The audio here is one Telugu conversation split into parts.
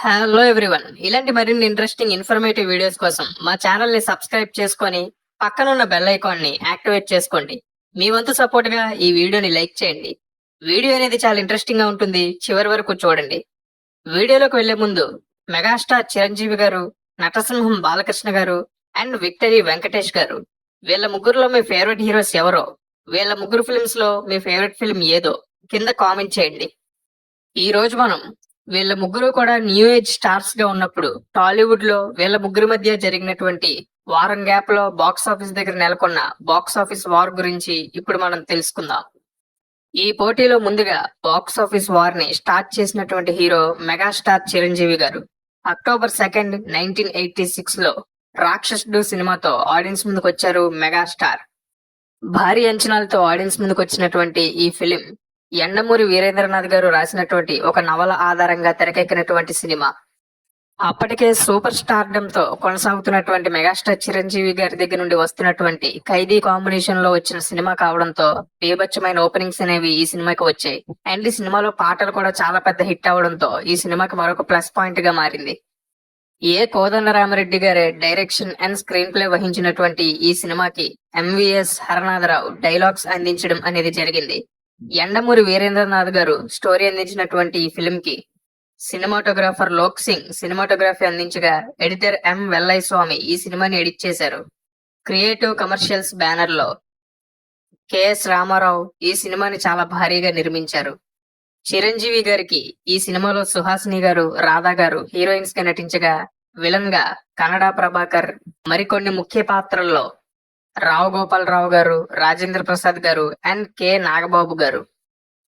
హలో ఎవ్రీవన్ ఇలాంటి మరిన్ని ఇంట్రెస్టింగ్ ఇన్ఫర్మేటివ్ వీడియోస్ కోసం మా ఛానల్ని సబ్స్క్రైబ్ చేసుకొని పక్కనున్న బెల్ ఐకాన్ని యాక్టివేట్ చేసుకోండి. మీ వంతు సపోర్ట్గా ఈ వీడియోని లైక్ చేయండి. వీడియో అనేది చాలా ఇంట్రెస్టింగ్గా ఉంటుంది. చివరి వరకు చూడండి. వీడియోలోకి వెళ్ళే ముందు మెగాస్టార్ చిరంజీవి గారు నటసింహం బాలకృష్ణ గారు అండ్ విక్టరీ వెంకటేష్ గారు. వీళ్ళ ముగ్గురులో మీ ఫేవరెట్ హీరోస్ ఎవరో వీళ్ళ ముగ్గురు ఫిల్మ్స్లో మీ ఫేవరెట్ ఫిల్మ్ ఏదో కింద కామెంట్ చేయండి. ఈ రోజు మనం వీళ్ళ ముగ్గురు కూడా న్యూ ఏజ్ స్టార్స్గా ఉన్నప్పుడు టాలీవుడ్లో వీళ్ళ ముగ్గురు మధ్య జరిగినటువంటి వారం గ్యాప్లో బాక్స్ ఆఫీస్ దగ్గర నెలకొన్న బాక్స్ ఆఫీస్ వార్ గురించి ఇప్పుడు మనం తెలుసుకుందాం. ఈ పోటీలో ముందుగా బాక్స్ ఆఫీస్ వార్ని స్టార్ట్ చేసినటువంటి hero megastar Chiranjeevi garu October second nineteen eighty సిక్స్లో రాక్షసుడు సినిమాతో ఆడియన్స్ ముందుకు వచ్చారు మెగాస్టార్. భారీ అంచనాలతో ఆడియన్స్ ముందుకు వచ్చినటువంటి ఈ ఫిలిం ఎండమూరి వీరేంద్రనాథ్ గారు రాసినటువంటి ఒక నవల ఆధారంగా తెరకెక్కినటువంటి సినిమా. అప్పటికే సూపర్ స్టార్డంతో కొనసాగుతున్నటువంటి మెగాస్టార్ చిరంజీవి గారి దగ్గర నుండి వస్తున్నటువంటి ఖైదీ కాంబినేషన్లో వచ్చిన సినిమా కావడంతో బీభత్సమైన ఓపెనింగ్స్ అనేవి ఈ సినిమాకి వచ్చాయి. అండ్ ఈ సినిమాలో పాటలు కూడా చాలా పెద్ద హిట్ అవడంతో ఈ సినిమాకి మరొక ప్లస్ పాయింట్గా మారింది. ఏ కోదండరామరెడ్డి గారే డైరెక్షన్ అండ్ స్క్రీన్ ప్లే వహించినటువంటి ఈ సినిమాకి ఎంవిఎస్ హరనాథరావు డైలాగ్స్ అందించడం అనేది జరిగింది. ఎండమూరి వీరేంద్రనాథ్ గారు స్టోరీ అందించినటువంటి ఈ ఫిల్మ్కి సినిమాటోగ్రాఫర్ లోక్ సింగ్ సినిమాటోగ్రఫీ అందించగా ఎడిటర్ ఎం వెల్లై స్వామి ఈ సినిమాని ఎడిట్ చేశారు. క్రియేటివ్ కమర్షియల్స్ బ్యానర్లో కెఎస్ రామారావు ఈ సినిమాని చాలా భారీగా నిర్మించారు. చిరంజీవి గారికి ఈ సినిమాలో సుహాసిని గారు రాధా గారు హీరోయిన్స్గా నటించగా విలన్గా కన్నడ ప్రభాకర్ మరికొన్ని ముఖ్య పాత్రల్లో రావు గోపాలరావు గారు రాజేంద్ర ప్రసాద్ గారు అండ్ కె నాగబాబు గారు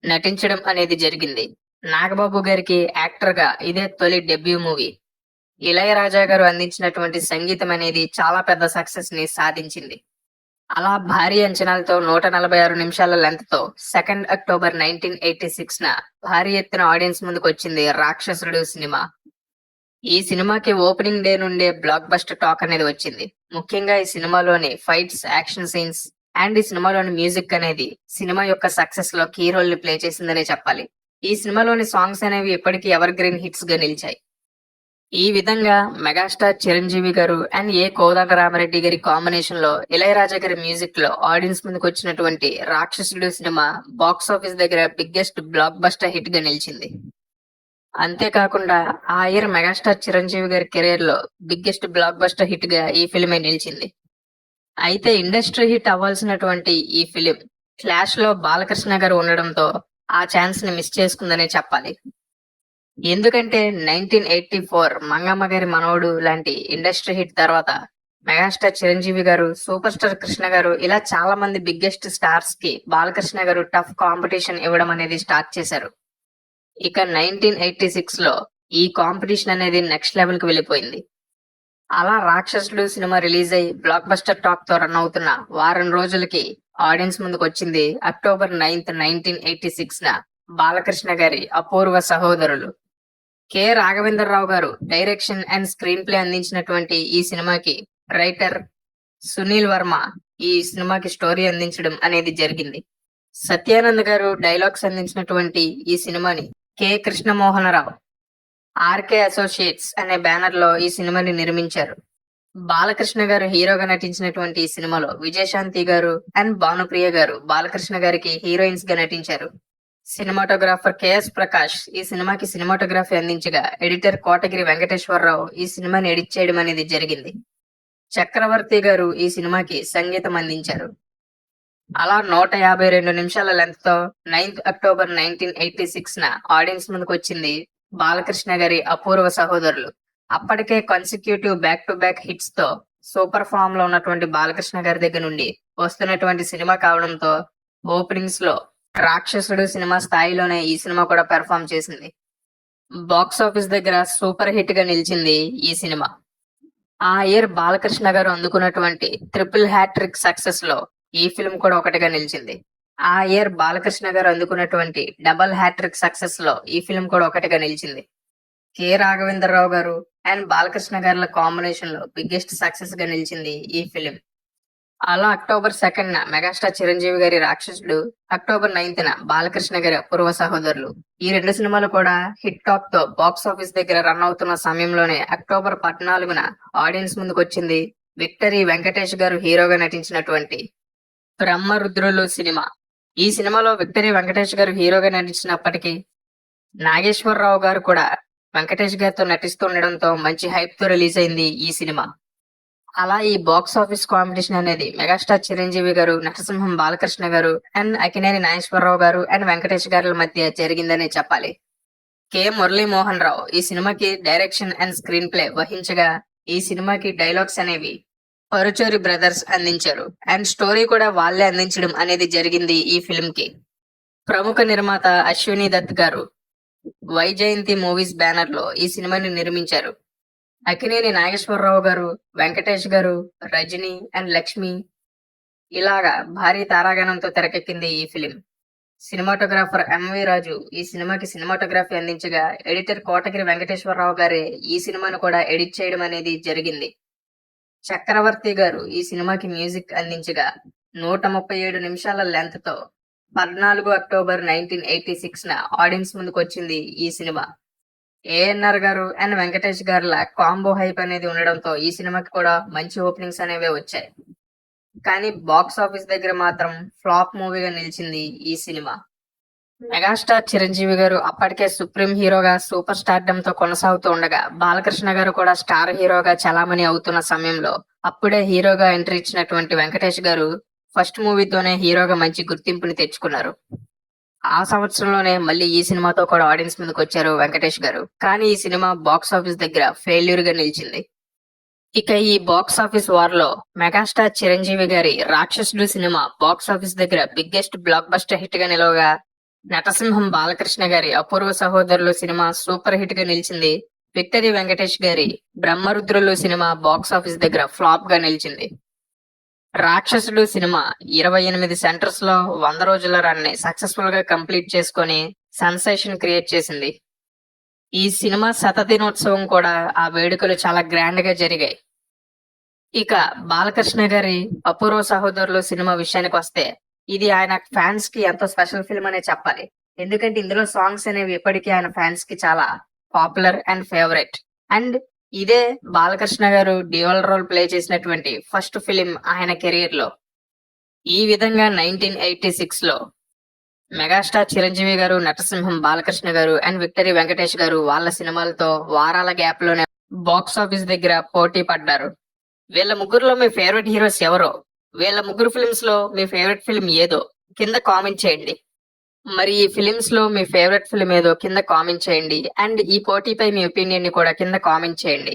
నటించడం అనేది జరిగింది. నాగబాబు గారికి యాక్టర్గా ఇదే తొలి డెబ్యూ మూవీ. ఇళయరాజా గారు అందించినటువంటి సంగీతం అనేది చాలా పెద్ద సక్సెస్ని సాధించింది. అలా భారీ అంచనాలతో నూట నలభై ఆరు నిమిషాల లెంత్తో second October nineteen eighty six న భారీ ఎత్తున ఆడియన్స్ ముందుకు వచ్చింది రాక్షసుడు సినిమా. ఈ సినిమాకి ఓపెనింగ్ డే నుండే బ్లాక్ బస్టర్ టాక్ అనేది వచ్చింది. ముఖ్యంగా ఈ సినిమాలోని ఫైట్స్ యాక్షన్ సీన్స్ అండ్ ఈ సినిమాలోని మ్యూజిక్ అనేది సినిమా యొక్క సక్సెస్లో కీ రోల్ని ప్లే చేసిందనే చెప్పాలి. ఈ సినిమాలోని సాంగ్స్ అనేవి ఇప్పటికీ ఎవర్ గ్రీన్ హిట్స్గా నిలిచాయి. ఈ విధంగా మెగాస్టార్ చిరంజీవి గారు అండ్ ఏ కోదండ రామరెడ్డి గారి కాంబినేషన్లో ఇళయరాజా గారి మ్యూజిక్లో ఆడియన్స్ ముందుకు వచ్చినటువంటి రాక్షసుడు సినిమా బాక్స్ ఆఫీస్ దగ్గర బిగ్గెస్ట్ బ్లాక్ బస్టర్ హిట్గా నిలిచింది. అంతేకాకుండా ఆ ఇయర్ మెగాస్టార్ చిరంజీవి గారి కెరీర్లో బిగ్గెస్ట్ బ్లాక్ బస్టర్ హిట్గా ఈ ఫిలిమే నిలిచింది. అయితే ఇండస్ట్రీ హిట్ అవ్వాల్సినటువంటి ఈ ఫిలిం క్లాష్లో బాలకృష్ణ గారు ఉండడంతో ఆ ఛాన్స్ని మిస్ చేసుకుందనే చెప్పాలి. ఎందుకంటే నైన్టీన్ ఎయిటీ ఫోర్ మంగమ్మ గారి మనవడు లాంటి ఇండస్ట్రీ హిట్ తర్వాత megastar Chiranjeevi garu super star Krishna గారు ఇలా చాలా మంది బిగ్గెస్ట్ స్టార్స్కి బాలకృష్ణ గారు టఫ్ కాంపిటీషన్ ఇవ్వడం అనేది స్టార్ట్ చేశారు. ఇక నైన్టీన్ ఎయిటీ సిక్స్లో ఈ కాంపిటీషన్ అనేది నెక్స్ట్ లెవెల్కి వెళ్ళిపోయింది. అలా రాక్షసుడు సినిమా రిలీజ్ అయ్యి బ్లాక్ బస్టర్ టాక్తో రన్ అవుతున్న వారం రోజులకి ఆడియన్స్ ముందుకు వచ్చింది October ninth nineteen eighty six న బాలకృష్ణ గారి అపూర్వ సహోదరులు. కె. రాఘవేంద్రరావు గారు డైరెక్షన్ అండ్ స్క్రీన్ ప్లే అందించినటువంటి ఈ సినిమాకి రైటర్ సునీల్ వర్మ ఈ సినిమాకి స్టోరీ అందించడం అనేది జరిగింది. సత్యానంద్ గారు డైలాగ్స్ అందించినటువంటి ఈ సినిమాని కె. కృష్ణమోహనరావు ఆర్కే అసోసియేట్స్ అనే బ్యానర్లో ఈ సినిమాని నిర్మించారు. బాలకృష్ణ గారు హీరోగా నటించినటువంటి ఈ సినిమాలో విజయశాంతి గారు అండ్ భానుప్రియ గారు బాలకృష్ణ గారికి హీరోయిన్స్గా నటించారు. సినిమాటోగ్రాఫర్ కెఎస్ ప్రకాష్ ఈ సినిమాకి సినిమాటోగ్రఫీ అందించగా ఎడిటర్ కోటగిరి వెంకటేశ్వరరావు ఈ సినిమాని ఎడిట్ చేయడం అనేది జరిగింది. చక్రవర్తి గారు ఈ సినిమాకి సంగీతం అందించారు. అలా నూట యాభై రెండు నిమిషాల లెంత్తో ninth October nineteen eighty six న ఆడియన్స్ ముందుకు వచ్చింది బాలకృష్ణ గారి అపూర్వ సహోదరులు. అప్పటికే కన్సిక్యూటివ్ బ్యాక్ టు బ్యాక్ హిట్స్తో సూపర్ ఫామ్లో ఉన్నటువంటి బాలకృష్ణ గారి దగ్గర నుండి వస్తున్నటువంటి సినిమా కావడంతో ఓపెనింగ్స్లో రాక్షసుడు సినిమా స్థాయిలోనే ఈ సినిమా కూడా పెర్ఫామ్ చేసింది. బాక్స్ ఆఫీస్ దగ్గర సూపర్ హిట్గా నిలిచింది ఈ సినిమా. ఆ ఇయర్ బాలకృష్ణ గారు అందుకున్నటువంటి ట్రిపుల్ హ్యాట్రిక్ సక్సెస్లో ఈ ఫిల్మ్ కూడా ఒకటిగా నిలిచింది. ఆ ఇయర్ బాలకృష్ణ గారు అందుకున్నటువంటి డబల్ హ్యాట్రిక్ సక్సెస్లో ఈ ఫిల్మ్ కూడా ఒకటిగా నిలిచింది. కె రాఘవేంద్రరావు గారు అండ్ బాలకృష్ణ గారుల కాంబినేషన్లో బిగ్గెస్ట్ సక్సెస్గా నిలిచింది ఈ ఫిలిం అలా అక్టోబర్ సెకండ్ న మెగాస్టార్ చిరంజీవి గారి రాక్షసుడు అక్టోబర్ నైన్త్ న బాలకృష్ణ గారి అపూర్వ సహోదరులు. ఈ రెండు సినిమాలు కూడా హిట్ టాక్తో బాక్స్ ఆఫీస్ దగ్గర రన్ అవుతున్న సమయంలోనే అక్టోబర్ పద్నాలుగున ఆడియన్స్ ముందుకు వచ్చింది విక్టరీ వెంకటేష్ గారు హీరోగా నటించినటువంటి బ్రహ్మరుద్రులు సినిమా. ఈ సినిమాలో విక్టరీ వెంకటేష్ గారు హీరోగా నటించినప్పటికీ నాగేశ్వరరావు గారు కూడా వెంకటేష్ గారితో నటిస్తుండడంతో మంచి హైప్తో రిలీజ్ అయింది ఈ సినిమా. అలా ఈ బాక్స్ ఆఫీస్ కాంపిటీషన్ అనేది మెగాస్టార్ చిరంజీవి గారు నరసింహం బాలకృష్ణ గారు అండ్ అకినేని నాగేశ్వరరావు గారు అండ్ వెంకటేష్ గారుల మధ్య జరిగిందనే చెప్పాలి. కె. మురళీమోహన్ రావు ఈ సినిమాకి డైరెక్షన్ అండ్ స్క్రీన్ ప్లే వహించగా ఈ సినిమాకి డైలాగ్స్ అనేవి పరుచూరి బ్రదర్స్ అందించారు. అండ్ స్టోరీ కూడా వాళ్ళే అందించడం అనేది జరిగింది ఈ ఫిల్మ్కి ప్రముఖ నిర్మాత అశ్విని దత్ గారు వైజయంతి మూవీస్ బ్యానర్లో ఈ సినిమాని నిర్మించారు. అక్కినేని నాగేశ్వరరావు గారు వెంకటేష్ గారు రజని అండ్ లక్ష్మి ఇలాగా భారీ తారాగణంతో తెరకెక్కింది ఈ ఫిలిం సినిమాటోగ్రాఫర్ ఎంవి రాజు ఈ సినిమాకి సినిమాటోగ్రఫీ అందించగా ఎడిటర్ కోటగిరి వెంకటేశ్వరరావు గారే ఈ సినిమాను కూడా ఎడిట్ చేయడం అనేది జరిగింది. చక్రవర్తి గారు ఈ సినిమాకి మ్యూజిక్ అందించగా నూట ముప్పై ఏడు నిమిషాల లెంత్తో పద్నాలుగు అక్టోబర్ నైన్టీన్ ఎయిటీ సిక్స్ న ఆడియన్స్ ముందుకు వచ్చింది ఈ సినిమా. ఏఎన్ఆర్ గారు అండ్ వెంకటేష్ గారుల కాంబో హైప్ అనేది ఉండడంతో ఈ సినిమాకి కూడా మంచి ఓపెనింగ్స్ అనేవి వచ్చాయి. కానీ బాక్స్ ఆఫీస్ దగ్గర మాత్రం ఫ్లాప్ మూవీగా నిలిచింది ఈ సినిమా. మెగాస్టార్ చిరంజీవి గారు అప్పటికే సుప్రీం హీరోగా సూపర్ స్టార్డమ్తో కొనసాగుతూ ఉండగా బాలకృష్ణ గారు కూడా స్టార్ హీరోగా చలామణి అవుతున్న సమయంలో అప్పుడే హీరోగా ఎంట్రీ ఇచ్చినటువంటి వెంకటేష్ గారు ఫస్ట్ మూవీతోనే హీరోగా మంచి గుర్తింపుని తెచ్చుకున్నారు. ఆ సంవత్సరంలోనే మళ్ళీ ఈ సినిమాతో కూడా ఆడియన్స్ ముందుకు వచ్చారు వెంకటేష్ గారు. కానీ ఈ సినిమా బాక్స్ ఆఫీస్ దగ్గర ఫెయిల్యూర్గా నిలిచింది. ఇక ఈ బాక్స్ ఆఫీస్ వార్లో మెగాస్టార్ చిరంజీవి గారి రాక్షసుడు సినిమా బాక్స్ ఆఫీస్ దగ్గర బిగ్గెస్ట్ బ్లాక్ బస్టర్ హిట్గా నిలవగా నటసింహం బాలకృష్ణ గారి అపూర్వ సహోదరులు సినిమా సూపర్ హిట్గా నిలిచింది విక్టరీ వెంకటేష్ గారి బ్రహ్మరుద్రులు సినిమా బాక్స్ ఆఫీస్ దగ్గర ఫ్లాప్గా నిలిచింది. రాక్షసుడు సినిమా ఇరవై ఎనిమిది సెంటర్స్లో వంద రోజుల రన్ని సక్సెస్ఫుల్గా కంప్లీట్ చేసుకొని సెన్సేషన్ క్రియేట్ చేసింది. ఈ సినిమా శతదినోత్సవం కూడా ఆ వేడుకలు చాలా గ్రాండ్గా జరిగాయి. ఇక బాలకృష్ణ గారి అపూర్వ సహోదరులు సినిమా విషయానికి వస్తే ఇది ఆయన ఫ్యాన్స్కి ఎంతో స్పెషల్ ఫిల్మ్ అనే చెప్పాలి. ఎందుకంటే ఇందులో సాంగ్స్ అనేవి ఇప్పటికీ ఆయన ఫ్యాన్స్కి చాలా పాపులర్ అండ్ ఫేవరెట్ అండ్ ఇదే Balakrishna garu dual role play చేసినటువంటి ఫస్ట్ ఫిలిం ఆయన కెరీర్లో. ఈ విధంగా నైన్టీన్ ఎయిటీ సిక్స్లో మెగాస్టార్ చిరంజీవి గారు నటసింహం బాలకృష్ణ గారు అండ్ విక్టరీ వెంకటేష్ గారు వాళ్ళ సినిమాలతో వారాల గ్యాప్లోనే బాక్స్ ఆఫీస్ దగ్గర పోటీ పడ్డారు. వీళ్ళ ముగ్గురులో మీ ఫేవరెట్ హీరోస్ ఎవరో వీళ్ళ ముగ్గురు ఫిల్మ్స్లో మీ ఫేవరెట్ ఫిల్మ్ ఏదో కింద కామెంట్ చేయండి. మరి ఈ ఫిలిమ్స్లో మీ ఫేవరెట్ ఫిలిం ఏదో కింద కామెంట్ చేయండి. అండ్ ఈ పోటీపై మీ ఒపీనియన్ని కూడా కింద కామెంట్ చేయండి.